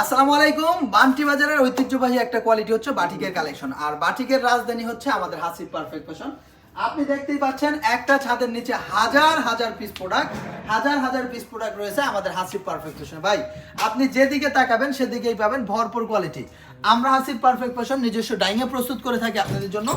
আসসালামু আলাইকুম। বান্টি বাজারের ঐতিহ্যবাহী একটা কোয়ালিটি হচ্ছে বাটিকের কালেকশন আর বাটিকের রাজধানী হচ্ছে আমাদের হাসিব পারফেক্ট ফ্যাশন আপনি দেখতেই পাচ্ছেন, একটা ছাদের নিচে হাজার হাজার পিস প্রোডাক্ট হাজার হাজার পিস প্রোডাক্ট রয়েছে আমাদের হাসিব পারফেক্ট ফ্যাশন ভাই, আপনি যেদিকে তাকাবেন, সেদিকেই পাবেন ভরপুর কোয়ালিটি আমরা হাসিব পারফেক্ট ফ্যাশন নিজস্ব ডাইংয়ে প্রস্তুত করে থাকি আপনাদের জন্য।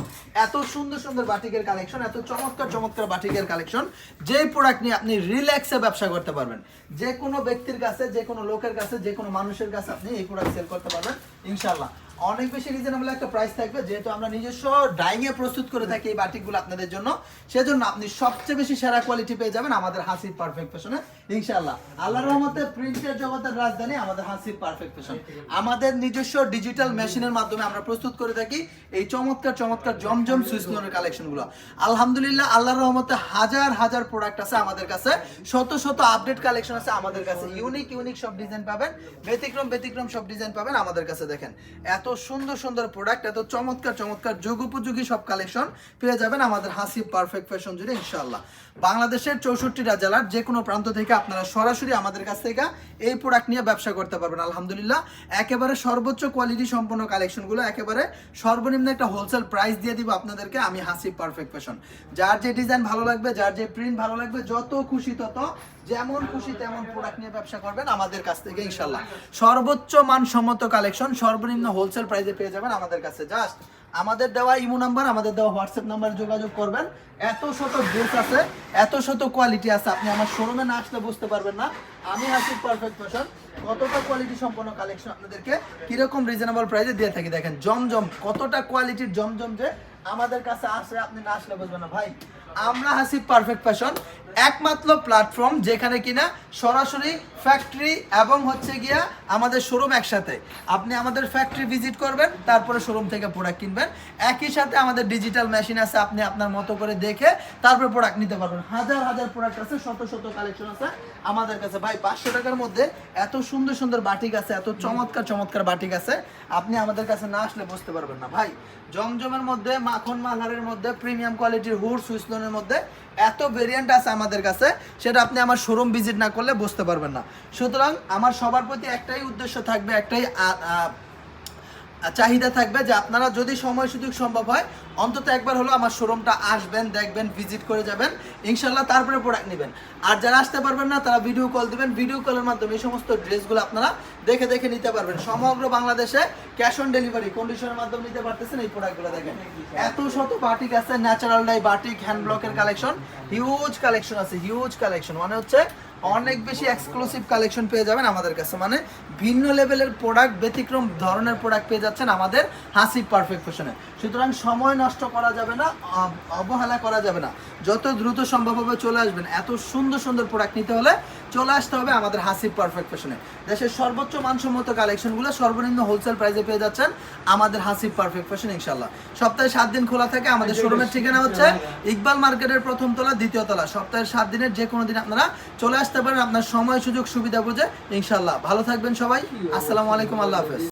এত সুন্দর সুন্দর বাটিকের কালেকশন এত চমৎকার চমৎকার বাটিকের কালেকশন যেই প্রোডাক্ট নিয়ে আপনি রিল্যাক্সে ব্যবসা করতে পারবেন। যে কোনো ব্যক্তির কাছে, যে কোনো লোকের কাছে, যে কোনো মানুষের কাছে আপনি এই প্রোডাক্ট সেল করতে পারবেন ইনশাল্লাহ অনেক বেশি রিজনেবল একটা প্রাইস থাকবে, যেহেতু আমরা নিজস্ব ডাইংয়ে প্রস্তুত করে থাকি এই বাটিকগুলো আপনাদের জন্য। সেজন্য আপনি সবচেয়ে বেশি সেরা কোয়ালিটি পেয়ে যাবেন আমাদের হাসির পারফেক্ট ফ্যাশনে ইনশাল্লাহ আল্লাহর রহমতে প্রিন্টের জগতের রাজধানী আমাদের হাসির পারফেক্ট ফ্যাশন আমাদের নিজস্ব ডিজিটাল মেশিনের মাধ্যমে আমরা প্রস্তুত করে থাকি এই চমৎকার চমৎকার, জমজম সুইস লোনের কালেকশনগুলো আলহামদুলিল্লাহ, আল্লাহর রহমতে হাজার হাজার প্রোডাক্ট আছে আমাদের কাছে। শত শত আপডেট কালেকশন আছে আমাদের কাছে। ইউনিক ইউনিক সব ডিজাইন পাবেন। ব্যতিক্রম ব্যতিক্রম সব ডিজাইন পাবেন আমাদের কাছে, দেখেন। এত সুন্দর সুন্দর প্রোডাক্ট এত চমৎকার চমৎকার যুগ উপযোগী সব কালেকশন পেয়ে যাবেন আমাদের হাসি পারফেক্ট ফ্যাশন জুড়ে ইনশাল্লাহ বাংলাদেশের চৌষট্টিটা জেলার যে কোনো প্রান্ত থেকে আপনারা সরাসরি আমাদের কাছ থেকে এই প্রোডাক্ট নিয়ে ব্যবসা করতে পারবেন, আলহামদুলিল্লাহ। একেবারে সর্বোচ্চ কোয়ালিটি সম্পন্ন কালেকশনগুলো একেবারে সর্বনিম্ন একটা হোলসেল প্রাইস দিয়ে দিব আপনাদেরকে, আমি হাসি পারফেক্ট ফ্যাশন যার যে ডিজাইন ভালো লাগবে, যার যে প্রিন্ট ভালো লাগবে, যত খুশি তত, যেমন খুশি তেমন প্রোডাক্ট নিয়ে ব্যবসা করবেন আমাদের কাছ থেকে ইনশাল্লাহ সর্বোচ্চ মানসম্মত কালেকশন সর্বনিম্ন হোলসেল প্রাইসে পেয়ে যাবেন আমাদের কাছে। জাস্ট আমাদের দেওয়া ইমো নাম্বার আমাদের দেওয়া হোয়াটসঅ্যাপ নাম্বার যোগাযোগ করবেন। এত শত ড্রেস আছে, এত শত কোয়ালিটি আছে, আপনি আমার শোরুমে না আসলে বুঝতে পারবেন না। আমি হাসিব পারফেক্ট ফ্যাশন কতটা কোয়ালিটি সম্পন্ন কালেকশন আপনাদেরকে কীরকম রিজনেবল প্রাইসে দিয়ে থাকি? দেখেন, জমজম, কতটা কোয়ালিটির জমজম যে আমাদের কাছে আসলে আপনি না আসলে বুঝবেন না। ভাই, আমরা হাসিব পারফেক্ট ফ্যাশন একমাত্র প্ল্যাটফর্ম যেখানে কিনা সরাসরি ফ্যাক্টরি এবং হচ্ছে গিয়া আমাদের শোরুম একসাথে। আপনি আমাদের ফ্যাক্টরি ভিজিট করবেন, তারপরে শোরুম থেকে প্রোডাক্ট কিনবেন। একই সাথে আমাদের ডিজিটাল মেশিন আছে, আপনি আপনার মতো করে দেখে তারপরে প্রোডাক্ট নিতে পারবেন। হাজার হাজার প্রোডাক্ট আছে, শত শত কালেকশন আছে আমাদের কাছে। ভাই, পাঁচশো টাকার মধ্যে এত সুন্দর সুন্দর বাটিক আছে, এত চমৎকার চমৎকার বাটিক আছে, আপনি আমাদের কাছে না আসলে বুঝতে পারবেন না। ভাই, জমজমের মধ্যে মাখন মালারের মধ্যে প্রিমিয়াম কোয়ালিটির হুড সুইসলনের মধ্যে এত ভেরিয়েন্ট আছে আমাদের কাছে, সেটা আপনি আমার শোরুম ভিজিট না করলে বুঝতে পারবেন না। সুতরাং আমার সবার প্রতি একটাই উদ্দেশ্য থাকবে, একটাই চাহিদা থাকবে যে আপনারা যদি সময় সুযোগ সম্ভব হয়, অন্তত একবার হলো আমার শোরুমটা আসবেন, দেখবেন, ভিজিট করে যাবেন। ইনশাল্লাহ তারপরে প্রোডাক্ট নেবেন। আর যারা আসতে পারবেন না, তারা ভিডিও কল দিবেন। ভিডিও কলের মাধ্যমে এই সমস্ত ড্রেসগুলো আপনারা দেখে দেখে নিতে পারবেন। সমগ্র বাংলাদেশে ক্যাশ অন ডেলিভারি কন্ডিশনের মাধ্যমে নিতে পারতেছেন এই প্রোডাক্টগুলো দেখেন। এত শত বাটিক আছে ন্যাচারাল ডাই বাটিক হ্যান্ড ব্লকের কালেকশন হিউজ কালেকশন আছে হিউজ কালেকশন মানে হচ্ছে অনেক বেশি এক্সক্লুসিভ কালেকশন পেয়ে যাবেন আমাদের কাছে। মানে ভিন্ন লেভেলের প্রোডাক্ট ব্যতিক্রম ধরনের প্রোডাক্ট পেয়ে যাচ্ছেন আমাদের হাসি পারফেক্ট ফ্যাশনে সুতরাং সময় নষ্ট করা যাবে না অবহেলা করা যাবে না। যত দ্রুত সম্ভব হবে চলে আসবেন। এত সুন্দর সুন্দর প্রোডাক্ট নিতে হলে চলে আসতে হবে আমাদের হাসিব পারফেক্ট ফ্যাশনে দেশের সর্বোচ্চ মানসম্মত কালেকশনগুলো সর্বনিম্ন হোলসেল প্রাইসে পেয়ে যাচ্ছেন আমাদের হাসিব পারফেক্ট ফ্যাশন ইনশাল্লাহ সপ্তাহে সাত দিন খোলা থাকে আমাদের শোরুমের ঠিকানা হচ্ছে ইকবাল মার্কেটের প্রথম তলা দ্বিতীয় তলা। সপ্তাহের সাত দিনের যে কোনো দিন আপনারা চলে আসতে পারেন আপনার সময় সুযোগ সুবিধা বুঝে ইনশাল্লাহ ভালো থাকবেন সবাই। আসসালামু আলাইকুম আল্লাহ হাফেজ।